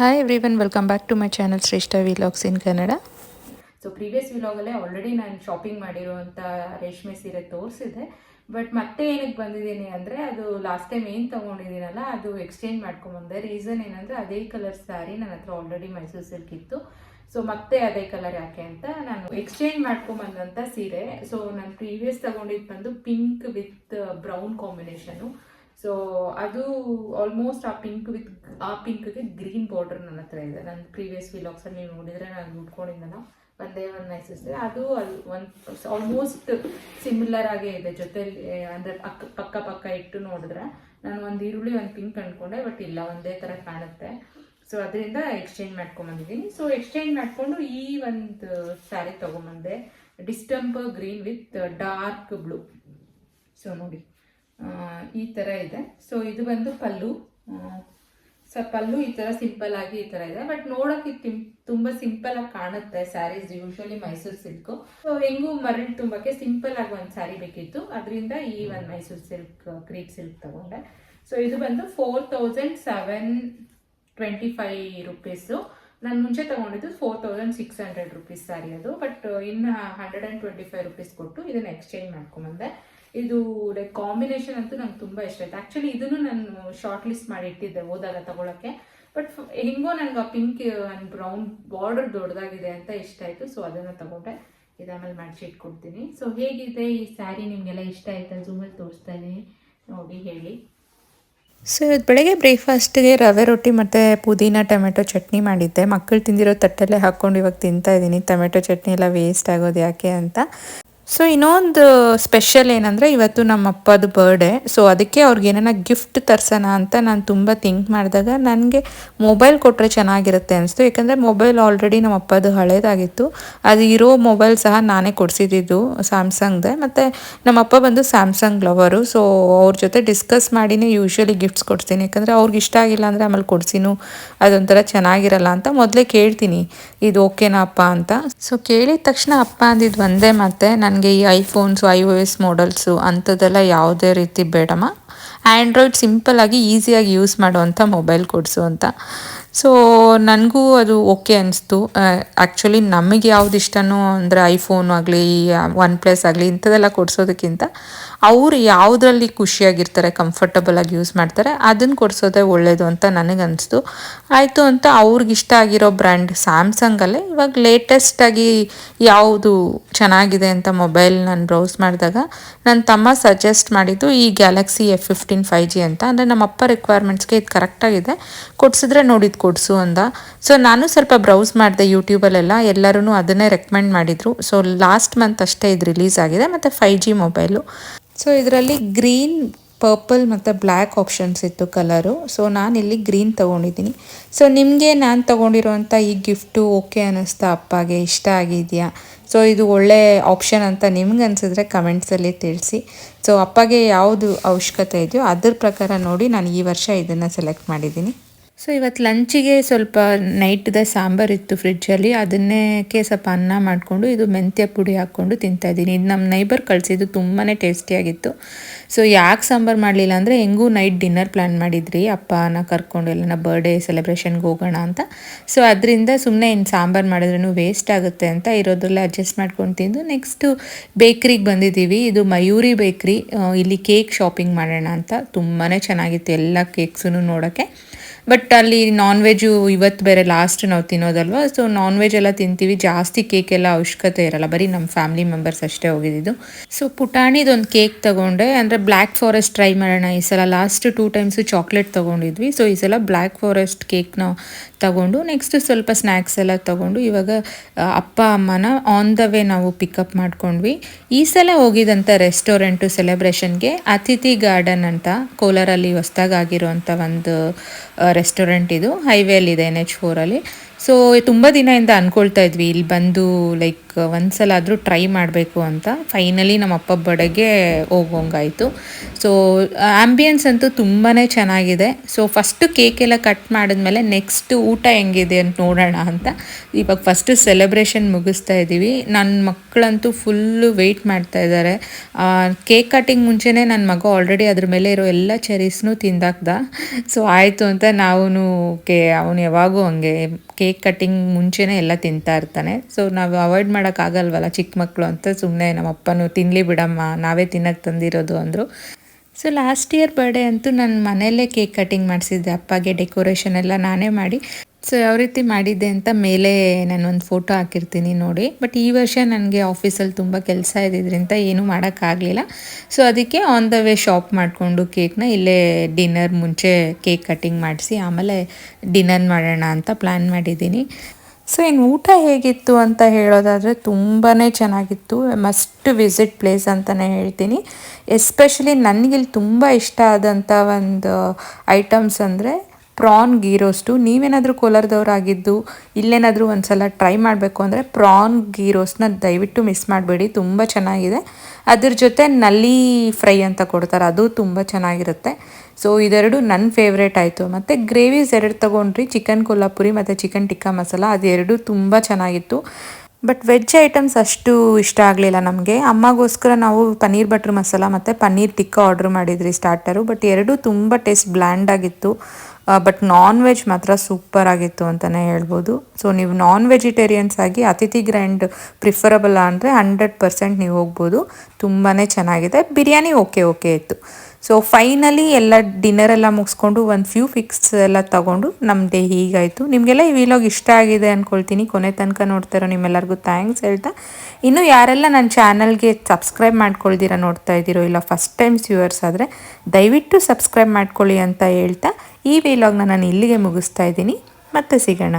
Hi everyone welcome back to my channel Shreshta vlogs in Kannada so previous ವಿಲಾಗಲ್ಲೇ already ನಾನು shopping ಮಾಡಿರುವಂಥ ರೇಷ್ಮೆ ಸೀರೆ ತೋರಿಸಿದೆ ಬಟ್ ಮತ್ತೆ ಏನಕ್ಕೆ ಬಂದಿದ್ದೀನಿ ಅಂದರೆ, ಅದು ಲಾಸ್ಟ್ ಟೈಮ್ ಏನು ತೊಗೊಂಡಿದ್ದೀನಲ್ಲ, ಅದು ಎಕ್ಸ್ಚೇಂಜ್ ಮಾಡ್ಕೊಂಬಂದೆ ರೀಸನ್ ಏನಂದರೆ, ಅದೇ ಕಲರ್ ಸ್ಯಾರಿ ನನ್ನ ಹತ್ರ ಆಲ್ರೆಡಿ ಮೈಸೂರು ಸಿಲ್ಕ್ ಇತ್ತು. ಸೊ ಮತ್ತೆ ಅದೇ ಕಲರ್ ಯಾಕೆ ಅಂತ ನಾನು ಎಕ್ಸ್ಚೇಂಜ್ ಮಾಡ್ಕೊಂಬಂದಂಥ ಸೀರೆ. ಸೊ ನಾನು ಪ್ರೀವಿಯಸ್ ತಗೊಂಡಿದ್ದು ಬಂದು pink with brown combination so ಅದು ಆಲ್ಮೋಸ್ಟ್ ಆ ಪಿಂಕ್ ವಿತ್ ಆ ಪಿಂಕ್ಗೆ ಗ್ರೀನ್ ಬಾರ್ಡರ್ ನನ್ನ ಹತ್ರ ಇದೆ. ನನ್ನ ಪ್ರೀವಿಯಸ್ ವಿಲಾಗ್ಸಲ್ಲಿ ನೀವು ನೋಡಿದರೆ ನಾನು ಉಟ್ಕೊಂಡಿದ್ದಲ್ಲ ಒಂದೇ ಒಂದು ಮೈಸೂರು ಅದು ಅಲ್ಲಿ ಒಂದು ಆಲ್ಮೋಸ್ಟ್ ಸಿಮಿಲರ್ ಆಗೇ ಇದೆ. ಜೊತೆಲಿ ಅಂದರೆ ಅಕ್ಕ ಪಕ್ಕ ಪಕ್ಕ ಇಟ್ಟು ನೋಡಿದ್ರೆ ನಾನು ಒಂದು ಈರುಳ್ಳಿ, ಒಂದು ಪಿಂಕ್ ಅಂದ್ಕೊಂಡೆ ಬಟ್ ಇಲ್ಲ, ಒಂದೇ ಥರ ಕಾಣುತ್ತೆ. ಸೊ ಅದರಿಂದ ಎಕ್ಸ್ಚೇಂಜ್ ಮಾಡ್ಕೊಂಬಂದಿದ್ದೀನಿ. ಸೊ ಎಕ್ಸ್ಚೇಂಜ್ ಮಾಡಿಕೊಂಡು ಈ ಒಂದು sari ತೊಗೊಂಬಂದೆ. Distemper green with dark blue so ನೋಡಿ. ಈ ಥರ ಇದೆ. ಸೊ ಇದು ಬಂದು ಪಲ್ಲು. ಸೊ, ಪಲ್ಲು ಈ ಥರ ಸಿಂಪಲ್ ಆಗಿ ಈ ಥರ ಇದೆ. ಬಟ್ ನೋಡೋಕೆ ತಿಂ, ತುಂಬ ಸಿಂಪಲ್ ಆಗಿ ಕಾಣುತ್ತೆ saris usually Mysuru silk so ಹೆಂಗೂ ಮರಳು ತುಂಬಕ್ಕೆ ಸಿಂಪಲ್ ಆಗಿ ಒಂದು ಸ್ಯಾರಿ ಬೇಕಿತ್ತು. ಅದರಿಂದ ಈ ಒಂದು ಮೈಸೂರು ಸಿಲ್ಕ್ ಕ್ರೀಪ್ ಸಿಲ್ಕ್ ತಗೊಂಡೆ. ಸೊ ಇದು ಬಂದು four thousand seven twenty five rupees ನಾನು ಮುಂಚೆ ತಗೊಂಡಿದ್ದು four thousand six hundred rupees sari ಅದು. ಬಟ್ ಇನ್ನು hundred and twenty five rupees ಕೊಟ್ಟು ಇದನ್ನು ಎಕ್ಸ್ಚೇಂಜ್ ಮಾಡ್ಕೊಂಬಂದೆ ಇದು ಲೈಕ್ ಕಾಂಬಿನೇಷನ್ ಅಂತೂ ನಂಗೆ ತುಂಬ ಇಷ್ಟ ಆಯ್ತು. ಆ್ಯಕ್ಚುಲಿ ಇದನ್ನು ನಾನು ಶಾರ್ಟ್ ಲಿಸ್ಟ್ ಮಾಡಿ ಇಟ್ಟಿದ್ದೆ ಹೋದಾಗ ತಗೊಳಕ್ಕೆ. ಬಟ್ ಹಿಂಗೋ ನನಗೆ ಆ ಪಿಂಕ್ ಆ್ಯಂಡ್ ಬ್ರೌನ್ ಬಾರ್ಡರ್ ದೊಡ್ಡದಾಗಿದೆ ಅಂತ ಇಷ್ಟ ಆಯಿತು ಸೊ ಅದನ್ನು ತಗೊಂಡೆ. ಇದಾಮೇಲೆ ಮಾಡಿಸಿ ಇಟ್ಕೊಡ್ತೀನಿ ಸೊ ಹೇಗಿದೆ ಈ ಸ್ಯಾರಿ ನಿಮಗೆಲ್ಲ ಇಷ್ಟ ಆಯ್ತಾ? ಝೂಮಲ್ಲಿ ತೋರಿಸ್ತಾ ಇದ್ದೀನಿ. ನೋಡಿ, ಹೇಳಿ. ಸೊ ಇವತ್ತು ಬೆಳಗ್ಗೆ ಬ್ರೇಕ್ಫಾಸ್ಟ್ಗೆ ರವೆ ರೊಟ್ಟಿ ಮತ್ತು ಪುದೀನ, ಟೊಮೆಟೊ ಚಟ್ನಿ ಮಾಡಿದ್ದೆ. ಮಕ್ಕಳು ತಿಂದಿರೋ ತಟ್ಟಲ್ಲೇ ಹಾಕ್ಕೊಂಡು ಇವಾಗ ತಿಂತಾ ಇದ್ದೀನಿ. ಟೊಮೆಟೊ ಚಟ್ನಿ ಎಲ್ಲ ವೇಸ್ಟ್ ಆಗೋದು ಯಾಕೆ ಅಂತ. ಸೊ ಇನ್ನೊಂದು ಸ್ಪೆಷಲ್ ಏನಂದರೆ ಇವತ್ತು ನಮ್ಮ ಅಪ್ಪದ ಬರ್ಡೇ ಸೊ ಅದಕ್ಕೆ ಅವ್ರಿಗೆ ಏನಾರ ಗಿಫ್ಟ್ ತರ್ಸೋಣ ಅಂತ ನಾನು ತುಂಬ ಥಿಂಕ್ ಮಾಡಿದಾಗ ನನಗೆ ಮೊಬೈಲ್ ಕೊಟ್ಟರೆ ಚೆನ್ನಾಗಿರುತ್ತೆ ಅನಿಸ್ತು. ಯಾಕಂದರೆ ಮೊಬೈಲ್ ಆಲ್ರೆಡಿ ನಮ್ಮ ಅಪ್ಪದು ಹಳೇದಾಗಿತ್ತು. ಅದು ಇರೋ ಮೊಬೈಲ್ ಸಹ ನಾನೇ ಕೊಡಿಸಿದ್ದು ಸ್ಯಾಮ್ಸಂಗ್ದೆ ಮತ್ತು ನಮ್ಮ ಅಪ್ಪ ಬಂದು ಸ್ಯಾಮ್ಸಂಗ್ ಲವರು ಸೊ ಅವ್ರ ಜೊತೆ ಡಿಸ್ಕಸ್ ಮಾಡಿನೇ ಯೂಶ್ವಲಿ ಗಿಫ್ಟ್ಸ್ ಕೊಡ್ತೀನಿ ಯಾಕಂದರೆ ಅವ್ರಿಗೆ ಇಷ್ಟ ಆಗಿಲ್ಲ ಅಂದರೆ ಆಮೇಲೆ ಕೊಡ್ಸಿನೂ ಅದೊಂಥರ ಚೆನ್ನಾಗಿರಲ್ಲ ಅಂತ ಮೊದಲೇ ಕೇಳ್ತೀನಿ. ಇದು ಓಕೆನಾ ಅಪ್ಪ ಅಂತ. ಸೊ ಕೇಳಿದ ತಕ್ಷಣ ಅಪ್ಪ ಅಂದಿದ್ದು ಒಂದೇ ಮತ್ತೆ. ನನಗೆ ಈ iPhones, I O S models ಅಂಥದ್ದೆಲ್ಲ ಯಾವುದೇ ರೀತಿ ಬೇಡಮ್ಮ. ಆ್ಯಂಡ್ರಾಯ್ಡ್ ಸಿಂಪಲ್ಲಾಗಿ ಈಸಿಯಾಗಿ ಯೂಸ್ ಮಾಡುವಂಥ ಮೊಬೈಲ್ ಕೊಡಿಸು ಅಂತ. ಸೊ ನನಗೂ ಅದು ಓಕೆ ಅನಿಸ್ತು. ಆ್ಯಕ್ಚುಲಿ ನಮಗೆ ಯಾವ್ದು ಇಷ್ಟನೋ ಅಂದರೆ ಐಫೋನ್ ಆಗಲಿ ಒನ್ ಪ್ಲಸ್ ಆಗಲಿ ಇಂಥದ್ದೆಲ್ಲ ಕೊಡಿಸೋದಕ್ಕಿಂತ ಅವರು ಯಾವುದರಲ್ಲಿ ಖುಷಿಯಾಗಿರ್ತಾರೆ ಕಂಫರ್ಟಬಲಾಗಿ ಯೂಸ್ ಮಾಡ್ತಾರೆ ಅದನ್ನು ಕೊಡಿಸೋದೇ ಒಳ್ಳೆಯದು ಅಂತ ನನಗನ್ನಿಸ್ತು ಆಯಿತು ಅಂತ ಅವ್ರಿಗೆ ಇಷ್ಟ ಆಗಿರೋ ಬ್ರ್ಯಾಂಡ್ ಸ್ಯಾಮ್ಸಂಗಲ್ಲೇ ಇವಾಗ ಲೇಟೆಸ್ಟಾಗಿ ಯಾವುದು ಚೆನ್ನಾಗಿದೆ ಅಂತ ಮೊಬೈಲ್ ನಾನು ಬ್ರೌಸ್ ಮಾಡಿದಾಗ ನನ್ನ ತಮ್ಮ ಸಜೆಸ್ಟ್ ಮಾಡಿದ್ದು ಈ Galaxy F fifteen five G ಅಂತ. ಅಂದರೆ ನಮ್ಮ ಅಪ್ಪ ರಿಕ್ವೈರ್ಮೆಂಟ್ಸ್ಗೆ ಇದು ಕರೆಕ್ಟಾಗಿದೆ ಕೊಡಿಸಿದ್ರೆ ನೋಡಿದ್ದು ಕೊಡಿಸು ಅಂದ. ಸೊ ನಾನು ಸ್ವಲ್ಪ ಬ್ರೌಸ್ ಮಾಡಿದೆ ಯೂಟ್ಯೂಬಲ್ಲೆಲ್ಲ ಎಲ್ಲರೂ ಅದನ್ನೇ ರೆಕಮೆಂಡ್ ಮಾಡಿದರು. ಸೊ ಲಾಸ್ಟ್ ಮಂತ್ ಅಷ್ಟೇ ಇದು ರಿಲೀಸ್ ಆಗಿದೆ, ಮತ್ತು ಫೈ ಜಿ ಮೊಬೈಲು ಸೊ ಇದರಲ್ಲಿ ಗ್ರೀನ್ ಪರ್ಪಲ್ ಮತ್ತು ಬ್ಲ್ಯಾಕ್ ಆಪ್ಷನ್ಸ್ ಇತ್ತು ಕಲರು ಸೊ ಇಲ್ಲಿ ಗ್ರೀನ್ ತೊಗೊಂಡಿದ್ದೀನಿ. ಸೊ ನಿಮಗೆ ನಾನು ತೊಗೊಂಡಿರೋಂಥ ಈ ಗಿಫ್ಟು ಓಕೆ ಅನ್ನಿಸ್ತಾ ಅಪ್ಪಗೆ? ಇಷ್ಟ ಆಗಿದೆಯಾ? ಸೊ ಇದು ಒಳ್ಳೆ ಆಪ್ಷನ್ ಅಂತ ನಿಮ್ಗೆ ಅನಿಸಿದ್ರೆ ಕಮೆಂಟ್ಸಲ್ಲಿ ತಿಳಿಸಿ. ಸೊ ಅಪ್ಪಗೆ ಯಾವುದು ಅವಶ್ಯಕತೆ ಇದೆಯೋ ಅದ್ರ ಪ್ರಕಾರ ನೋಡಿ, ನಾನು ಈ ವರ್ಷ ಇದನ್ನು ಸೆಲೆಕ್ಟ್ ಮಾಡಿದ್ದೀನಿ. ಸೊ ಇವತ್ತು ಲಂಚಿಗೆ ಸ್ವಲ್ಪ ನೈಟ್ದ ಸಾಂಬಾರು ಇತ್ತು ಫ್ರಿಡ್ಜಲ್ಲಿ ಅದನ್ನಕ್ಕೆ ಸ್ವಲ್ಪ ಅನ್ನ ಮಾಡಿಕೊಂಡು, ಇದು ಮೆಂತ್ಯ ಪುಡಿ ಹಾಕ್ಕೊಂಡು ತಿಂತಾಯಿದ್ದೀನಿ ಇದು ನಮ್ಮ ನೈಬರ್ ಕಳಿಸಿದ್ದು ತುಂಬಾ ಟೇಸ್ಟಿಯಾಗಿತ್ತು ಸೊ ಯಾಕೆ ಸಾಂಬಾರು ಮಾಡಲಿಲ್ಲ ಅಂದರೆ, ಹೆಂಗೂ ನೈಟ್ ಡಿನ್ನರ್ ಪ್ಲ್ಯಾನ್ ಮಾಡಿದ್ರಿ. ಅಪ್ಪನ ಕರ್ಕೊಂಡು ಎಲ್ಲ ಬರ್ಡೇ ಸೆಲೆಬ್ರೇಷನ್ಗೆ ಹೋಗೋಣ ಅಂತ. ಸೊ ಅದರಿಂದ ಸುಮ್ಮನೆ ಇನ್ನು ಸಾಂಬಾರು ಮಾಡಿದ್ರೂ ವೇಸ್ಟ್ ಆಗುತ್ತೆ ಅಂತ ಇರೋದ್ರಲ್ಲೇ ಅಡ್ಜಸ್ಟ್ ಮಾಡ್ಕೊಂಡು ತಿಂದು ನೆಕ್ಸ್ಟು ಬೇಕ್ರಿಗೆ ಬಂದಿದ್ದೀವಿ. ಇದು ಮಯೂರಿ ಬೇಕ್ರಿ ಇಲ್ಲಿ ಕೇಕ್ ಶಾಪಿಂಗ್ ಮಾಡೋಣ ಅಂತ. ತುಂಬಾ ಚೆನ್ನಾಗಿತ್ತು. ಎಲ್ಲ ಕೇಕ್ಸೂ ನೋಡೋಕ್ಕೆ ಬಟ್ ಅಲ್ಲಿ ನಾನ್ ವೆಜ್ಜು ಇವತ್ತು ಬೇರೆ ಲಾಸ್ಟ್ ನಾವು ತಿನ್ನೋದಲ್ವ? ಸೊ ನಾನ್ ವೆಜ್ ಎಲ್ಲ ತಿಂತೀವಿ. ಜಾಸ್ತಿ ಕೇಕ್ ಎಲ್ಲ ಅವಶ್ಯಕತೆ ಇರಲ್ಲ. ಬರೀ ನಮ್ಮ ಫ್ಯಾಮಿಲಿ ಮೆಂಬರ್ಸ್ ಅಷ್ಟೇ ಹೋಗಿದ್ದು. ಸೊ ಪುಟಾಣಿದೊಂದು ಕೇಕ್ ತಗೊಂಡೆ. ಅಂದರೆ ಬ್ಲ್ಯಾಕ್ ಫಾರೆಸ್ಟ್ ಟ್ರೈ ಮಾಡೋಣ. ಈ ಸಲ ಲಾಸ್ಟ್ ಟೂ ಟೈಮ್ಸು ಚಾಕ್ಲೇಟ್ ತೊಗೊಂಡಿದ್ವಿ. ಸೊ ಈ ಸಲ ಬ್ಲ್ಯಾಕ್ ಫಾರೆಸ್ಟ್ ಕೇಕ್ನ ತಗೊಂಡು ನೆಕ್ಸ್ಟ್ ಸ್ವಲ್ಪ ಸ್ನ್ಯಾಕ್ಸ್ ಎಲ್ಲ ತಗೊಂಡು ಇವಾಗ ಅಪ್ಪ, ಅಮ್ಮನ ಆನ್ ದ ವೇ ನಾವು ಪಿಕಪ್ ಮಾಡ್ಕೊಂಡ್ವಿ. ಈ ಸಲ ಹೋಗಿದಂಥ ರೆಸ್ಟೋರೆಂಟು ಸೆಲೆಬ್ರೇಷನ್ಗೆ ಅತಿಥಿ ಗಾರ್ಡನ್ ಅಂತ ಕೋಲಾರಲ್ಲಿ ಹೊಸ್ದಾಗಿ ಆಗಿರುವಂಥ ಒಂದು ರೆಸ್ಟೋರೆಂಟ್ ಇದು. ಹೈವೇಲಿದೆ ಎನ್ ಎಚ್ ಫೋರಲ್ಲಿ ಸೊ ತುಂಬ ದಿನದಿಂದ ಅಂದ್ಕೊಳ್ತಾ ಇದ್ವಿ. ಇಲ್ಲಿ ಬಂದು ಲೈಕ್ ಲೈಕ್ ಒಂದ್ಸಲ ಆದರೂ ಟ್ರೈ ಮಾಡಬೇಕು ಅಂತ ಫೈನಲಿ ನಮ್ಮ ಅಪ್ಪ ಬಡೆಗೆ ಹೋಗೋಂಗಾಯಿತು ಸೊ ಆಂಬಿಯನ್ಸ್ ಅಂತೂ ತುಂಬಾ ಚೆನ್ನಾಗಿದೆ. ಸೊ ಫಸ್ಟು ಕೇಕ್ ಎಲ್ಲ ಕಟ್ ಮಾಡಿದ್ಮೇಲೆ ನೆಕ್ಸ್ಟ್ ಊಟ ಹೆಂಗಿದೆ ಅಂತ ನೋಡೋಣ ಅಂತ. ಇವಾಗ ಫಸ್ಟು ಸೆಲೆಬ್ರೇಷನ್ ಮುಗಿಸ್ತಾ ಇದ್ದೀವಿ ನನ್ನ ಮಕ್ಕಳಂತೂ ಫುಲ್ಲು ವೆಯ್ಟ್ ಮಾಡ್ತಾ ಇದ್ದಾರೆ ಕೇಕ್ ಕಟಿಂಗ್ ಮುಂಚೆನೇ ನನ್ನ ಮಗ ಆಲ್ರೆಡಿ ಅದ್ರ ಮೇಲೆ ಇರೋ ಎಲ್ಲ ಚೆರೀಸ್ನೂ ತಿಂದಾಕ್ದ. ಸೊ ಆಯಿತು ಅಂತ ನಾವು ಕೇ ಅವನು ಯಾವಾಗೂ ಹಂಗೆ ಕೇಕ್ ಕಟ್ಟಿಂಗ್ ಮುಂಚೆನೇ ಎಲ್ಲ ತಿಂತಾ ಇರ್ತಾನೆ. ಸೊ ನಾವು ಅವಾಯ್ಡ್ ಮಾಡೋಕ್ಕಾಗಲ್ವಲ್ಲ ಚಿಕ್ಕ ಮಕ್ಕಳು ಅಂತ ಸುಮ್ಮನೆ ನಮ್ಮ ಅಪ್ಪನೂ ತಿನ್ನಲಿ ಬಿಡಮ್ಮ, ನಾವೇ ತಿನ್ನಕ್ಕೆ ತಂದಿರೋದು ಅಂದರು. ಸೊ ಲಾಸ್ಟ್ ಇಯರ್ ಬರ್ಡೇ ಅಂತೂ ನಾನು ಮನೆಯಲ್ಲೇ ಕೇಕ್ ಕಟಿಂಗ್ ಮಾಡಿಸಿದ್ದೆ, ಅಪ್ಪಗೆ ಡೆಕೋರೇಷನ್ ಎಲ್ಲ ನಾನೇ ಮಾಡಿ. ಸೊ ಯಾವ ರೀತಿ ಮಾಡಿದ್ದೆ ಅಂತ ಮೇಲೆ ನಾನು ಒಂದು ಫೋಟೋ ಹಾಕಿರ್ತೀನಿ ನೋಡಿ. ಬಟ್ ಈ ವರ್ಷ ನನಗೆ ಆಫೀಸಲ್ಲಿ ತುಂಬ ಕೆಲಸ ಇದ್ದಿದ್ದರಿಂದ ಏನೂ ಮಾಡೋಕ್ಕಾಗಲಿಲ್ಲ. ಸೊ ಅದಕ್ಕೆ ಆನ್ ದ ವೇ ಶಾಪ್ ಮಾಡಿಕೊಂಡು ಕೇಕ್ನ ಇಲ್ಲೇ ಡಿನ್ನರ್ ಮುಂಚೆ ಕೇಕ್ ಕಟಿಂಗ್ ಮಾಡಿಸಿ, ಆಮೇಲೆ ಡಿನ್ನರ್ ಮಾಡೋಣ ಅಂತ ಪ್ಲ್ಯಾನ್ ಮಾಡಿದ್ದೀನಿ. ಸೊ ಇನ್ನು ಊಟ ಹೇಗಿತ್ತು ಅಂತ ಹೇಳೋದಾದರೆ ತುಂಬಾ ಚೆನ್ನಾಗಿತ್ತು. ಮಸ್ಟ್ ವಿಸಿಟ್ ಪ್ಲೇಸ್ ಅಂತಲೇ ಹೇಳ್ತೀನಿ. ಎಸ್ಪೆಷಲಿ ನನಗಿಲ್ಲಿ ತುಂಬ ಇಷ್ಟ ಆದಂಥ ಒಂದು ಐಟಮ್ಸ್ ಅಂದರೆ ಪ್ರಾನ್ ಗೀ ರೋಸ್ಟು ನೀವೇನಾದರೂ ಕೋಲಾರದವರಾಗಿದ್ದು, ಇಲ್ಲೇನಾದರೂ ಒಂದು ಸಲ ಟ್ರೈ ಮಾಡಬೇಕು ಅಂದರೆ ಪ್ರಾನ್ ಗೀ ರೋಸ್ಟ್ನ ದಯವಿಟ್ಟು ಮಿಸ್ ಮಾಡಬೇಡಿ. ತುಂಬ ಚೆನ್ನಾಗಿದೆ. ಅದ್ರ ಜೊತೆ ನಲ್ಲಿ ಫ್ರೈ ಅಂತ ಕೊಡ್ತಾರೆ. ಅದು ತುಂಬ ಚೆನ್ನಾಗಿರುತ್ತೆ. ಸೊ, ಇದೆರಡು ನನ್ನ ಫೇವ್ರೇಟ್ ಆಯಿತು. ಮತ್ತು ಗ್ರೇವೀಸ್ ಎರಡು ತೊಗೊಂಡ್ರಿ. ಚಿಕನ್ ಕೊಲ್ಲಾಪುರಿ ಮತ್ತು ಚಿಕನ್ ಟಿಕ್ಕಾ ಮಸಾಲ. ಅದೆರಡು ತುಂಬ ಚೆನ್ನಾಗಿತ್ತು. ಬಟ್ ವೆಜ್ ಐಟಮ್ಸ್ ಅಷ್ಟು ಇಷ್ಟ ಆಗಲಿಲ್ಲ ನಮಗೆ. ಅಮ್ಮಗೋಸ್ಕರ ನಾವು ಪನ್ನೀರ್ ಬಟ್ರ್ ಮಸಾಲ ಮತ್ತು ಪನ್ನೀರ್ ಟಿಕ್ಕ ಆರ್ಡ್ರ್ ಮಾಡಿದ್ರಿ ಸ್ಟಾರ್ಟರು. ಬಟ್ ಎರಡೂ ತುಂಬ ಟೇಸ್ಟ್ ಬ್ಲ್ಯಾಂಡ್ ಆಗಿತ್ತು. ಬಟ್ ನಾನ್ ವೆಜ್ ಮಾತ್ರ ಸೂಪರ್ ಆಗಿತ್ತು ಅಂತಲೇ ಹೇಳ್ಬೋದು. ಸೊ ನೀವು ನಾನ್ ವೆಜಿಟೇರಿಯನ್ಸ್ ಆಗಿ ಅತಿಥಿ ಗ್ರ್ಯಾಂಡ್ ಪ್ರಿಫರಬಲ್ ಅಂದರೆ ಹಂಡ್ರೆಡ್ ಪರ್ಸೆಂಟ್ ನೀವು ಹೋಗ್ಬೋದು. ತುಂಬಾ ಚೆನ್ನಾಗಿದೆ. ಬಿರಿಯಾನಿ ಓಕೆ ಓಕೆ ಇತ್ತು. ಸೊ ಫೈನಲಿ ಎಲ್ಲ ಡಿನ್ನರ್ ಎಲ್ಲ ಮುಗಿಸ್ಕೊಂಡು ಒಂದು ಫ್ಯೂ ಫಿಕ್ಸ್ ಎಲ್ಲ ತೊಗೊಂಡು ನಮ್ಮ ಡೇ ಹೀಗಾಯಿತು. ನಿಮಗೆಲ್ಲ ಈ ವಿಲಾಗ್ ಇಷ್ಟ ಆಗಿದೆ ಅಂದ್ಕೊಳ್ತೀನಿ ಕೊನೆ ತನಕ ನೋಡ್ತಾರೋ ನಿಮ್ಮೆಲ್ಲರಿಗೂ ಥ್ಯಾಂಕ್ಸ್ ಹೇಳ್ತಾ. ಇನ್ನು ಯಾರೆಲ್ಲ ನನ್ನ ಚಾನಲ್ಗೆ ಸಬ್ಸ್ಕ್ರೈಬ್ ಮಾಡ್ಕೊಳ್ದಿರ ನೋಡ್ತಾ ಇದ್ದೀರೋ, ಇಲ್ಲ ಫಸ್ಟ್ ಟೈಮ್ಸ್ ವ್ಯೂವರ್ಸ್ ಆದರೆ, ದಯವಿಟ್ಟು ಸಬ್ಸ್ಕ್ರೈಬ್ ಮಾಡ್ಕೊಳ್ಳಿ ಅಂತ ಹೇಳ್ತಾ ಈ ವಿಲಾಗ್ನ ನಾನು ಇಲ್ಲಿಗೆ ಮುಗಿಸ್ತಾ ಇದ್ದೀನಿ. ಮತ್ತೆ ಸಿಗೋಣ.